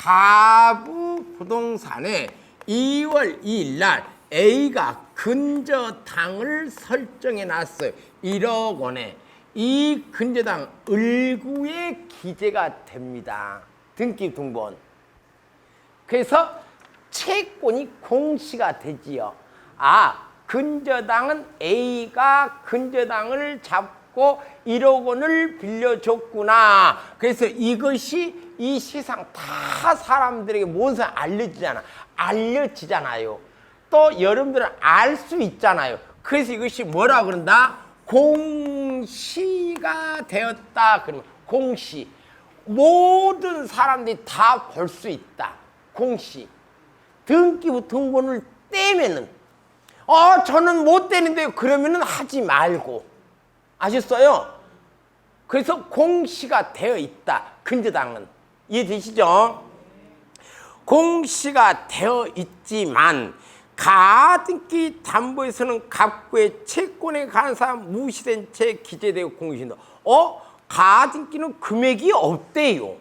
가부 부동산에 2월 2일 날 A가 근저당을 설정해 놨어요. 1억 원에. 이 근저당 을구에 기재가 됩니다. 등기 등본. 그래서 채권이 공시가 되지요. 아, 근저당은 A가 근저당을 잡고 1억 원을 빌려줬구나. 그래서 이것이 이 세상 다 사람들에게 무엇을 알려지잖아. 알려지잖아요. 또 여러분들은 알 수 있잖아요. 그래서 이것이 뭐라 그런다? 공시가 되었다. 그러면 공시. 모든 사람들이 다 볼 수 있다. 공시. 등기부 등본을 떼면은 어 저는 못 떼는데요. 그러면은 하지 말고 아셨어요? 그래서 공시가 되어 있다. 근저당은 이해되시죠? 공시가 되어 있지만 가등기 담보에서는 갑구의 채권에 관한 사람 무시된 채 기재되고 공시인다. 어? 가등기는 금액이 없대요.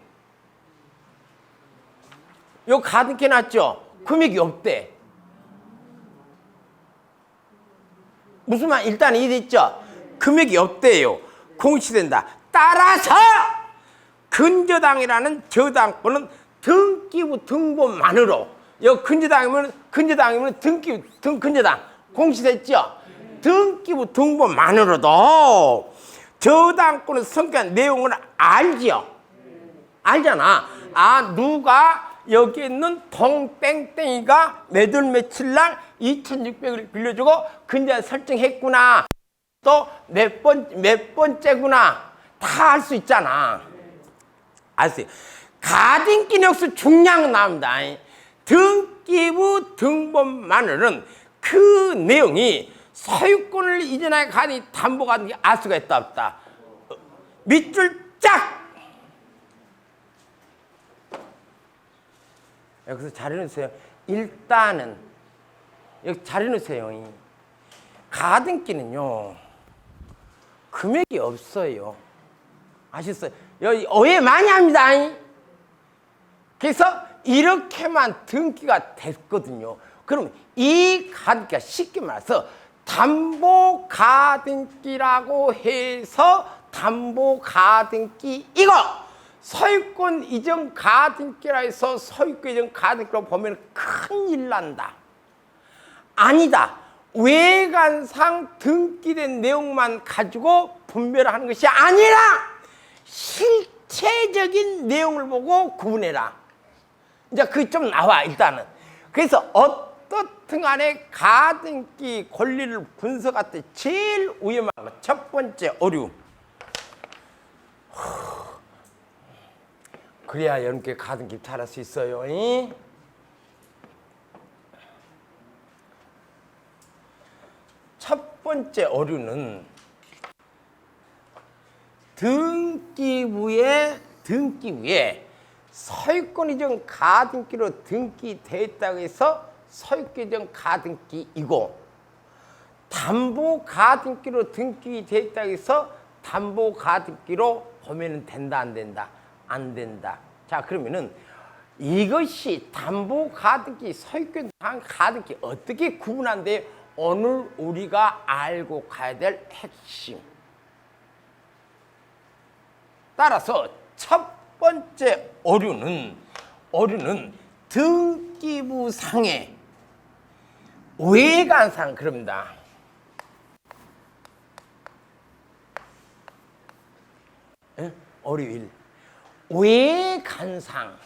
요 가등기 났죠? 금액이 없대. 무슨 말 일단 이해됐죠? 금액이 없대요. 공시된다. 따라서 근저당이라는 저당권은 등기부 등본만으로 여 근저당이면 근저당이면 등기부 등 근저당 공시됐죠? 등기부 등본만으로도 저당권의 성격한 내용을 알지요. 알잖아. 아 누가 여기 있는 동땡땡이가 매달 며칠 날 2,600을 빌려주고 근데 설정했구나. 또 몇 번 몇 번째구나. 다 알 수 있잖아. 알 수. 있. 가등기 역시 중요한 나옵니다. 등기부 등본만으로는 그 내용이 소유권을 이전하여 가니 담보가 알 수가 있다 없다. 어, 밑줄 짝 여기서 잘 해놓으세요. 일단은 여기 잘 해놓으세요. 가등기는요 금액이 없어요. 아셨어요? 여기 오해 많이 합니다. 그래서 이렇게만 등기가 됐거든요. 그럼 이 가등기가 쉽게 말해서 담보 가등기라고 해서 담보 가등기 이거 소유권 이전 가등기라 해서 소유권 이전 가등기로 보면 큰일 난다. 아니다. 외관상 등기된 내용만 가지고 분별하는 것이 아니라 실체적인 내용을 보고 구분해라. 이제 그게 좀 나와 일단은. 그래서 어떻든 간에 가등기 권리를 분석할 때 제일 위험한 거첫 번째 어류. 그래야 여러분께 가등기 잘할 수 있어요. 이? 첫 번째 어류는 등기부에 등기부에 소유권 이전 가등기로 등기됐다고 해서 소유권 이전 가등기이고 담보 가등기로 등기됐다고 해서 담보 가등기로 보면은 된다 안 된다? 안 된다. 자 그러면은 이것이 담보 가등기 소유권 가등기 어떻게 구분한데 오늘 우리가 알고 가야 될 핵심 따라서 첫 번째 어류는 어류는 등기부 상의 외관상 그럽니다. 예? 어류 1. 외관상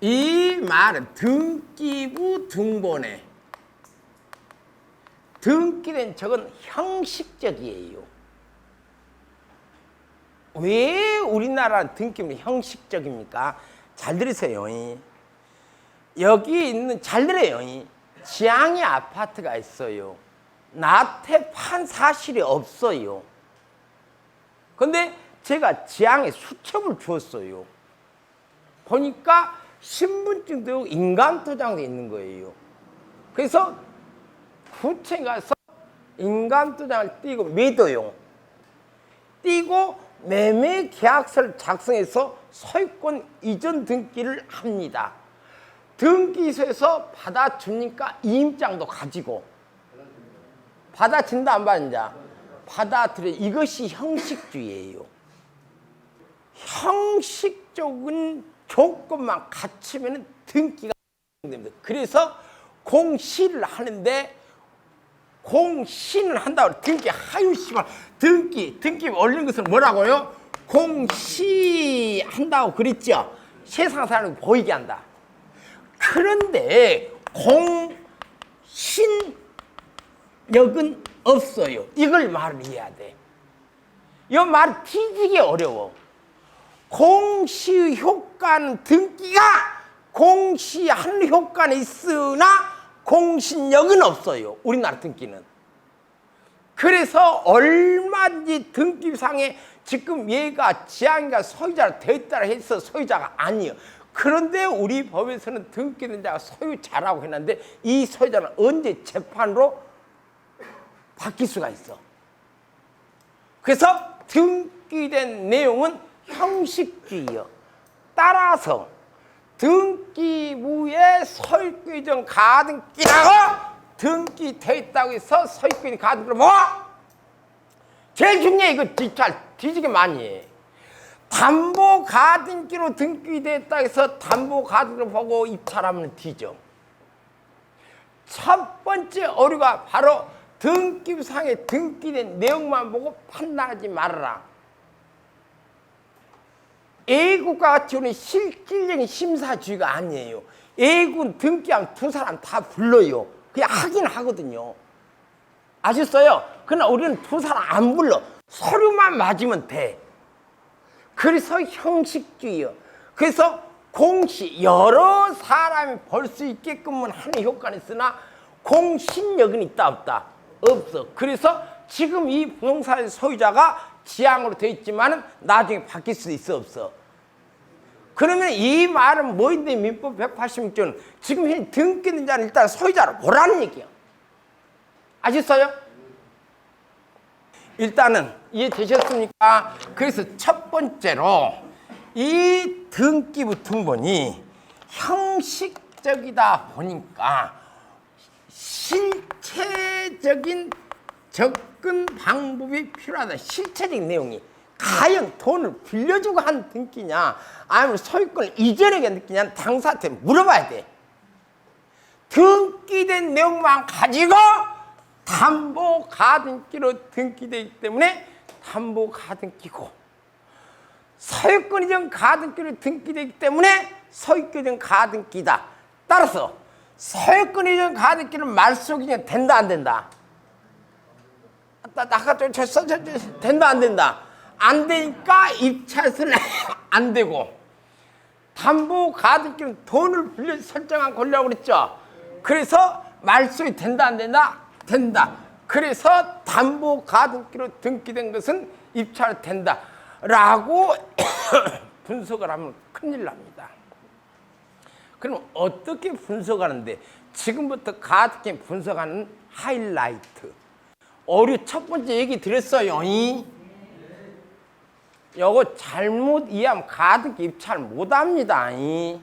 이 말은 등기부 등본에 등기된 적은 형식적이에요. 왜 우리나라 등기부는 형식적입니까? 잘 들으세요. 여기 있는 잘 들어요. 지향의 아파트가 있어요. 나태 판 사실이 없어요. 근데 제가 지향에 수첩을 주었어요. 보니까 신분증도 인감도장도 있는 거예요. 그래서 구청 가서 인감도장을 띄고 믿어요. 띄고 매매 계약서를 작성해서 소유권 이전 등기를 합니다. 등기소에서 받아주니까 이임장도 가지고 받아준다 안 받는다 받아들여 이것이 형식주의예요. 형식적인 조건만 갖추면 등기가 됩니다. 그래서 공시를 하는데 공시는 한다고 등기 하유시만 등기 등기 올린 것은 뭐라고요? 공시 한다고 그랬죠. 세상 사람이 보이게 한다. 그런데 공신력은 없어요. 이걸 말을 해야 돼. 이 말 뒤지기 어려워. 공시 효과는 등기가 공시한 효과는 있으나 공신력은 없어요. 우리나라 등기는. 그래서 얼마든지 등기상에 지금 얘가 지향이가 소유자로 있다고 해서 소유자가 아니에요. 그런데 우리 법에서는 등기된 자가 소유자라고 했는데 이 소유자는 언제 재판으로 바뀔 수가 있어. 그래서 등기된 내용은 형식주의요. 따라서 등기부에 서입규정 가등기라고 등기돼 있다고 해서 서입규정 가등기를 뭐? 제일 중요해 이거 진짜 뒤지게 많이 해. 담보 가등기로 등기됐다 해서 담보 가등기를 보고 입찰하면 뒤져. 첫 번째 어류가 바로 등기부상에 등기된 내용만 보고 판단하지 말아라. A국과 같이 우리 실질적인 심사주의가 아니에요. A군 등기하면 두 사람 다 불러요. 그냥 하긴 하거든요. 아셨어요? 그러나 우리는 두 사람 안 불러. 서류만 맞으면 돼. 그래서 형식주의요. 그래서 공시 여러 사람이 볼 수 있게끔은 하는 효과는 있으나 공신력은 있다 없다 없어. 그래서 지금 이 부동산의 소유자가 지향으로 되어 있지만은 나중에 바뀔 수 있어 없어. 그러면 이 말은 뭐인데 민법 186조는 지금 현 등기된 자는 일단 소유자로 보라는 얘기야. 아셨어요? 일단은 이해되셨습니까? 그래서 첫 번째로 이 등기부 등본이 형식적이다 보니까 실체적인 접근 방법이 필요하다. 실체적인 내용이 과연 돈을 빌려주고 한 등기냐 아니면 소유권을 이전하게 한 등기냐 당사한테 물어봐야 돼. 등기된 내용만 가지고 담보 가등기로 등기되기 때문에 담보 가등기고 소유권 이전 가등기로 등기되기 때문에 소유권 이전 가등기다. 따라서 소유권 이전 가등기는 말소기냐 된다 안 된다. 나 아까 저, 된다 안 된다. 안 되니까 입찰서는 안 되고 담보 가등기는 돈을 빌려 설정한 권리라고 그랬죠. 그래서 말소이 된다 안 된다? 된다. 그래서 담보 가등기로 등기된 것은 입찰 된다. 라고 분석을 하면 큰일 납니다. 그럼 어떻게 분석하는데 지금부터 가등기 분석하는 하이라이트. 어류 첫 번째 얘기 드렸어요. 이 요거 잘못 이해하면 가득 입찰 못합니다. 이.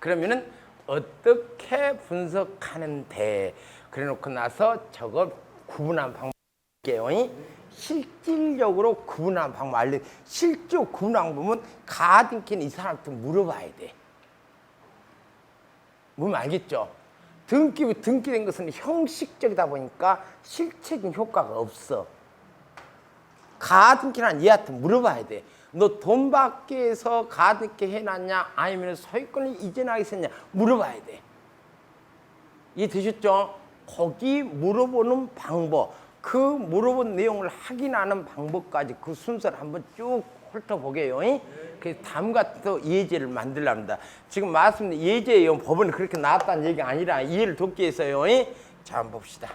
그러면은 어떻게 분석하는데 그래놓고 나서 저걸 구분한 방법이에요. 이. 실질적으로 구분한 방법 알려. 실질 구분한 방법은 가등기는 이 사람한테 물어봐야 돼. 뭔 알겠죠? 등기 등기된 것은 형식적이다 보니까 실체적인 효과가 없어. 가등기란 얘한테 물어봐야 돼. 너 돈 받기 위해서 가등기 해놨냐? 아니면 소유권을 이전하겠었냐? 물어봐야 돼. 이해 되셨죠? 거기 물어보는 방법, 그 물어본 내용을 확인하는 방법까지 그 순서를 한번 쭉 훑어보게요. 그래서 다음과 또 예제를 만들랍니다. 지금 말씀드린 예제예요. 법은 그렇게 나왔다는 얘기가 아니라 이해를 돕기 위해서요. 자, 한번 봅시다.